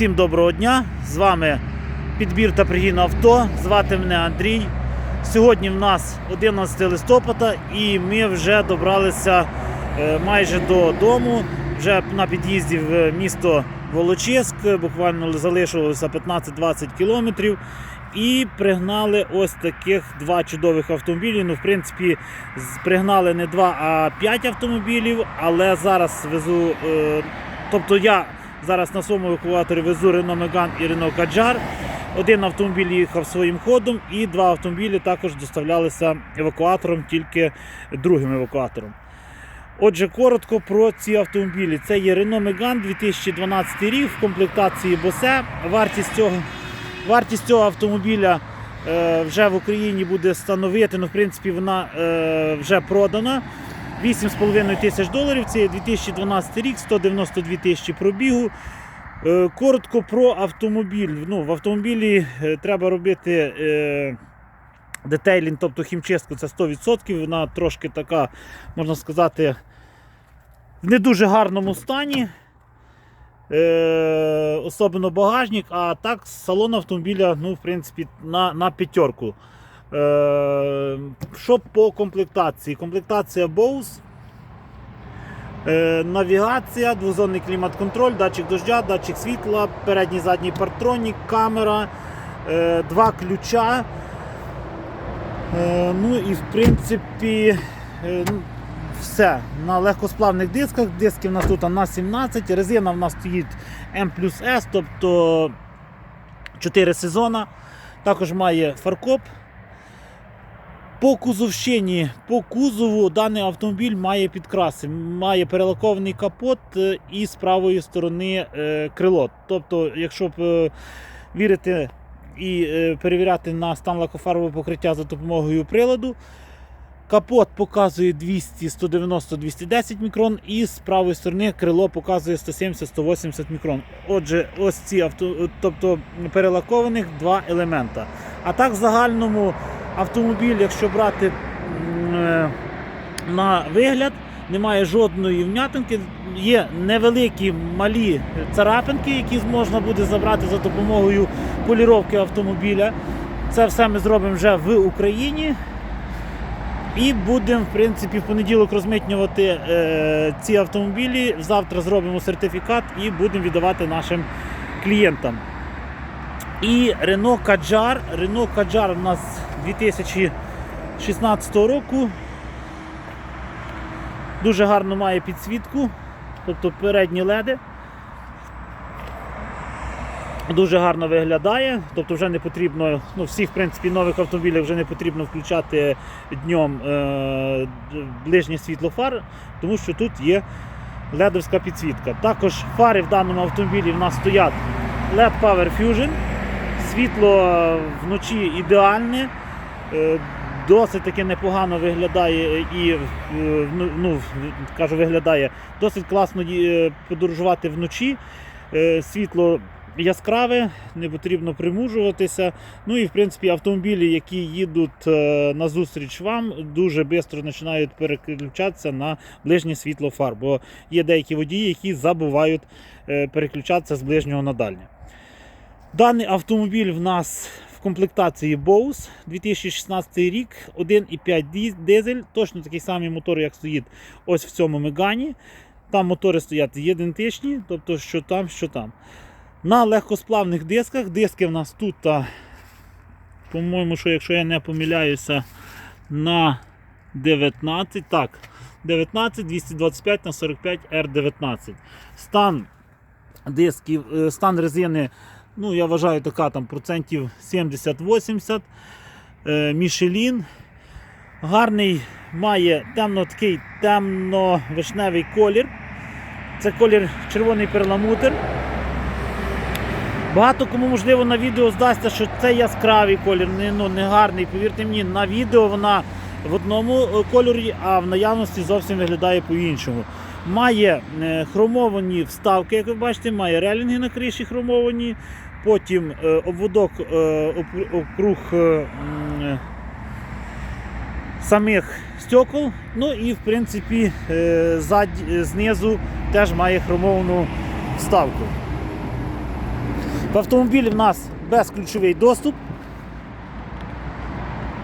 Всім доброго дня! З вами підбір та пригін авто. Звати мене Андрій. Сьогодні в нас 11 листопада і ми вже добралися е, майже додому. Вже на під'їзді в місто Волочиськ. Буквально залишилося 15-20 кілометрів. І пригнали ось таких два чудових автомобілі. Ну, в принципі, пригнали не два, а п'ять автомобілів, але зараз везу. е, тобто я зараз на своєму евакуаторі везу Renault Megane і Renault Kadjar. Один автомобіль їхав своїм ходом, і два автомобілі також доставлялися евакуатором, тільки другим евакуатором. Отже, коротко про ці автомобілі. Це є Renault Megane 2012 рік в комплектації Bose. Вартість цього, вартість цього автомобіля е, вже в Україні буде становити, ну, в принципі, вона е, вже продана. 8,5 тисяч доларів. Це є 2012 рік, 192 тисячі пробігу. Е, Коротко про автомобіль. Ну, в автомобілі е, треба робити е, детейлінг, тобто хімчистку, це 100%. Вона трошки така, можна сказати, в не дуже гарному стані. Е, особливо багажник, а так салон автомобіля, ну, в принципі, на, на п'ятерку. Е, що по комплектації? Комплектація Bose. Е, навігація, двозонний клімат-контроль, датчик дождя, датчик світла, передній задній партронік, камера, е, два ключа. Ну і в принципі ну, все. На легкосплавних дисках. Диски в нас тут на 17, резина в нас стоїть M S, тобто 4 сезона. Також має фаркоп. По кузовщині, по кузову даний автомобіль має підкраси, має перелакований капот е, і з правої сторони е, крило. Тобто, якщо б е, вірити і перевіряти на стан лакофарбового покриття за допомогою приладу, капот показує 200, 190, 210 мікрон, і з правої сторони крило показує 170-180 мікрон. Отже, ось ці авто, тобто перелакованих два елемента. А так в загальному автомобіль, якщо брати е, на вигляд, немає жодної вм'ятинки. Є невеликі малі царапинки, які можна буде забрати за допомогою поліровки автомобіля. Це все ми зробимо вже в Україні. І будемо, в принципі, в понеділок розмитнювати е, ці автомобілі. Завтра зробимо сертифікат і будемо віддавати нашим клієнтам. І Renault Kadjar. Renault Kadjar у нас 2016 року. Дуже гарно має підсвітку, тобто передні леди. Дуже гарно виглядає, тобто вже не потрібно, ну всіх в принципі нових автомобілях вже не потрібно включати днем е, ближнє світло фар, тому що тут є ледовська підсвітка. Також фари в даному автомобілі в нас стоять LED Power Fusion. Світло вночі ідеальне, досить таки непогано виглядає і е, ну, ну, кажу, виглядає досить класно е, подорожувати вночі. Е, Світло яскраве, не потрібно примужуватися. Ну і в принципі автомобілі, які їдуть е, на зустріч вам, дуже швидко починають переключатися на ближнє світло фар, бо є деякі водії, які забувають е, переключатися з ближнього на дальнє. Даний автомобіль в нас комплектації Bose 2016 рік, 1,5 дизель, точно такий самий мотор, як стоїть ось в цьому Мегані. Там мотори стоять ідентичні, тобто що там, що там. На легкосплавних дисках, диски в нас тут, по-моєму, що якщо я не помиляюся, на 19, так, 19, 225 на 45 R19. Стан дисків, е, стан резини, ну я вважаю, така там процентів 70-80. Е, Мішелін. Гарний має темно такий темно-вишневий колір. Це колір червоний перламутр. Багато кому можливо на відео здасться, що це яскравий колір, не, ну, не гарний. Повірте мені, на відео вона в одному е, кольорі, а в наявності зовсім виглядає по-іншому. Має е, хромовані вставки, як ви бачите, має релінги на криші хромовані, потім е, обводок е, округ е, самих стекол. Ну і в принципі зад, знизу теж має хромовану вставку. В автомобілі в нас безключовий доступ.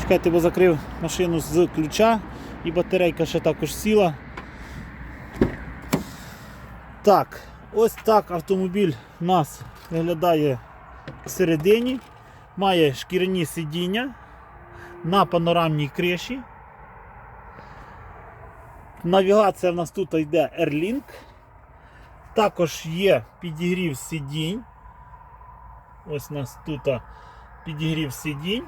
Чекайте, бо закрив машину з ключа і батарейка ще також сіла. Так, ось так автомобіль у нас виглядає всередині. Має шкіряні сидіння на панорамній криші. Навігація в нас тут йде Airlink. Також є підігрів сидінь. Ось у нас тут підігрів сидінь.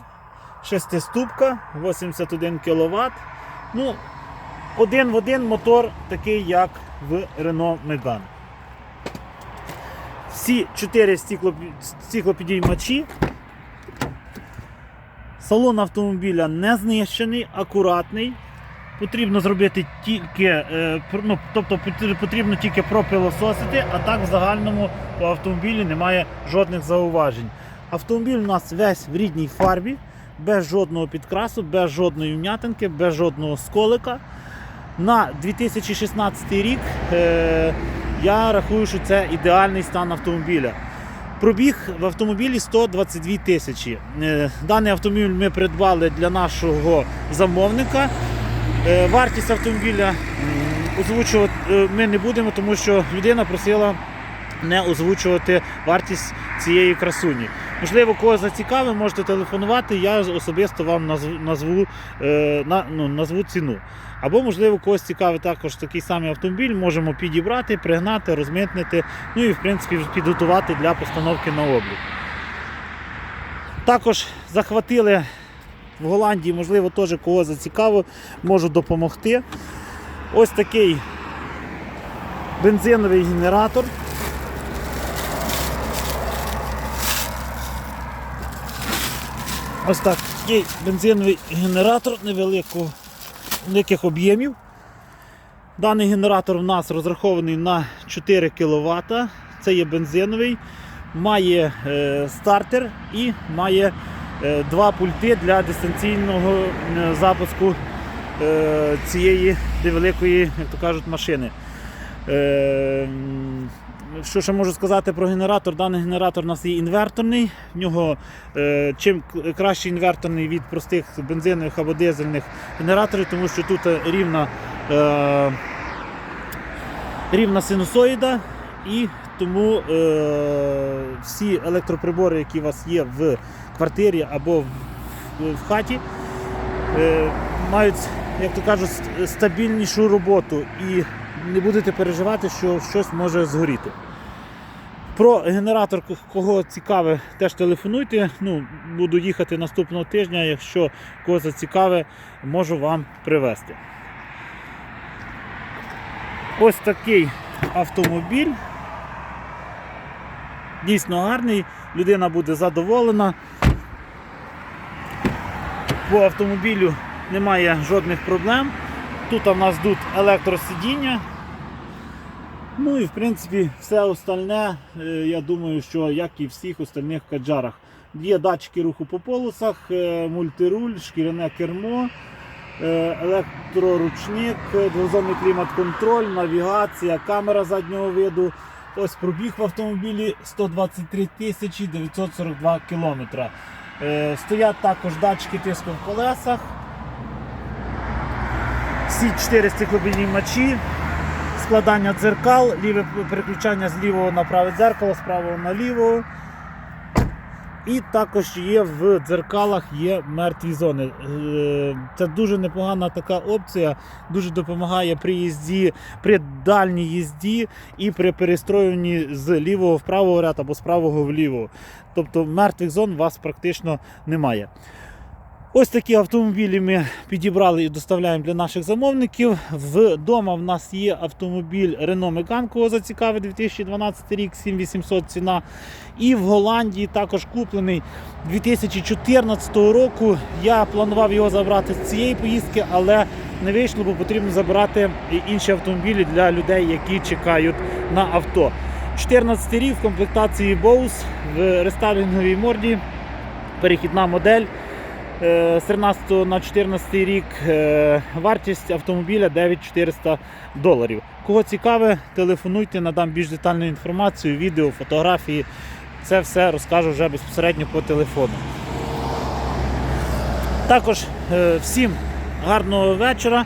Шестиступка, 81 кВт. Ну, один в один мотор такий, як в Renault Megane. Всі чотири стекло, стеклопідіймачі. Салон автомобіля не знищений, акуратний. Потрібно зробити тільки, е, ну, тобто потрібно тільки пропилососити, а так в загальному по автомобілі немає жодних зауважень. Автомобіль у нас весь в рідній фарбі, без жодного підкрасу, без жодної вм'ятинки, без жодного сколика. На 2016 рік е, я рахую, що це ідеальний стан автомобіля. Пробіг в автомобілі 122 тисячі. Е, Даний автомобіль ми придбали для нашого замовника. Е, Вартість автомобіля озвучувати е, ми не будемо, тому що людина просила не озвучувати вартість цієї красуні. Можливо, кого зацікавить, можете телефонувати, я особисто вам назву, е, на, ну, назву ціну. Або, можливо, когось цікавить також такий самий автомобіль, можемо підібрати, пригнати, розмитнити, ну і в принципі підготувати для постановки на облік. Також захватили в Голландії, можливо, теж кого зацікавив, можу допомогти. Ось такий бензиновий генератор. Ось такий бензиновий генератор невеликого, великих об'ємів. Даний генератор у нас розрахований на 4 кВт. Це є бензиновий, має е, стартер і має е, два пульти для дистанційного е, запуску е, цієї невеликої, як то кажуть, машини. Е, що ще можу сказати про генератор? Даний генератор у нас є інверторний. В нього е, чим краще інверторний від простих бензинових або дизельних генераторів, тому що тут е, рівна, е, рівна синусоїда і тому всі електроприбори, які у вас є в квартирі або в, хаті, мають, як то кажуть, стабільнішу роботу і не будете переживати, що щось може згоріти. Про генератор, кого цікаве, теж телефонуйте. Ну, буду їхати наступного тижня. Якщо кого зацікаве, можу вам привезти. Ось такий автомобіль. Дійсно гарний, людина буде задоволена. По автомобілю немає жодних проблем. Тут у нас тут електросидіння. Ну і в принципі все остальне, е, я думаю, що як і всіх остальних каджарах. Є датчики руху по полосах, е, мультируль, шкіряне кермо, е, електроручник, двозонний клімат-контроль, навігація, камера заднього виду. Ось пробіг в автомобілі 123 тисячі 942 кілометра. Стоять також датчики тиску в колесах. Всі чотири стеклопідіймачі, складання дзеркал, ліве переключання з лівого на праве дзеркало, з правого на ліво. І також є в дзеркалах є мертві зони. Е, Це дуже непогана така опція, дуже допомагає при їзді, при дальній їзді і при перестроюванні з лівого в правого ряд або з правого вліво. Тобто мертвих зон у вас практично немає. Ось такі автомобілі ми підібрали і доставляємо для наших замовників. Вдома в нас є автомобіль Renault Megane, кого зацікавить 2012 рік, 7800 ціна. І в Голландії також куплений 2014 року. Я планував його забрати з цієї поїздки, але не вийшло, бо потрібно забирати інші автомобілі для людей, які чекають на авто. 14 рік в комплектації Bose в рестайлінговій морді. Перехідна модель. Е, З 13 на 14 рік е, вартість автомобіля 9400 доларів. Кого цікаве, телефонуйте, надам більш детальну інформацію, відео, фотографії. це все розкажу вже безпосередньо по телефону. Також е, всім гарного вечора,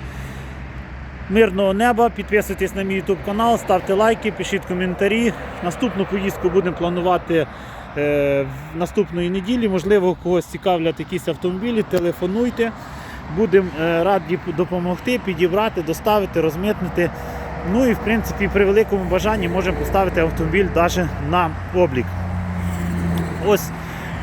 мирного неба. Підписуйтесь на мій YouTube канал, ставте лайки, пишіть коментарі. Наступну поїздку будемо планувати е, наступної неділі. Можливо, когось цікавлять якісь автомобілі, телефонуйте. Будемо е, раді допомогти, підібрати, доставити, розмитнити. Ну і в принципі при великому бажанні можемо поставити автомобіль навіть на облік. Ось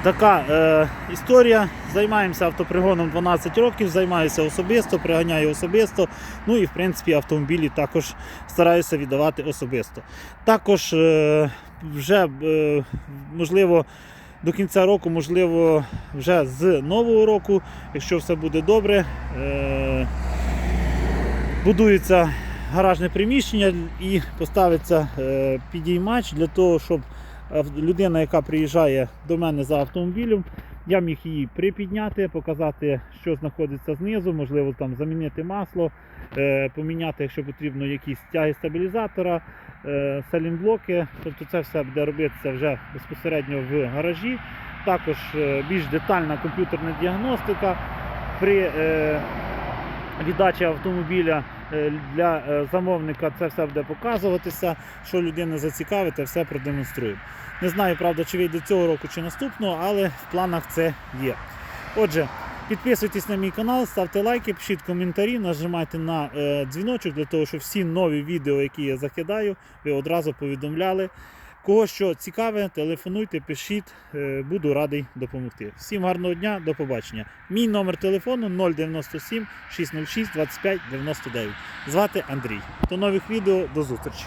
така е, історія. Займаємося автопригоном 12 років, займаюся особисто, приганяю особисто. Ну і в принципі автомобілі також стараюся віддавати особисто. Також е, вже е, можливо до кінця року, можливо, вже з нового року, якщо все буде добре, е, будується гаражне приміщення і поставиться е, підіймач для того, щоб людина, яка приїжджає до мене за автомобілем, я міг її припідняти, показати, що знаходиться знизу, можливо, там замінити масло, поміняти, якщо потрібно, якісь тяги стабілізатора, салінблоки. Тобто це все буде робитися вже безпосередньо в гаражі. Також е, більш детальна комп'ютерна діагностика при е, віддачі автомобіля е, для е, замовника це все буде показуватися, що людина зацікавить, все продемонструю. Не знаю, правда, чи вийде цього року чи наступного, але в планах це є. Отже, підписуйтесь на мій канал, ставте лайки, пишіть коментарі, нажимайте на е, дзвіночок для того, щоб всі нові відео, які я закидаю, ви одразу повідомляли. Кого що цікаве, телефонуйте, пишіть, е, буду радий допомогти. Всім гарного дня, до побачення. Мій номер телефону 097 606 25 99. Звати Андрій. До нових відео, до зустрічі.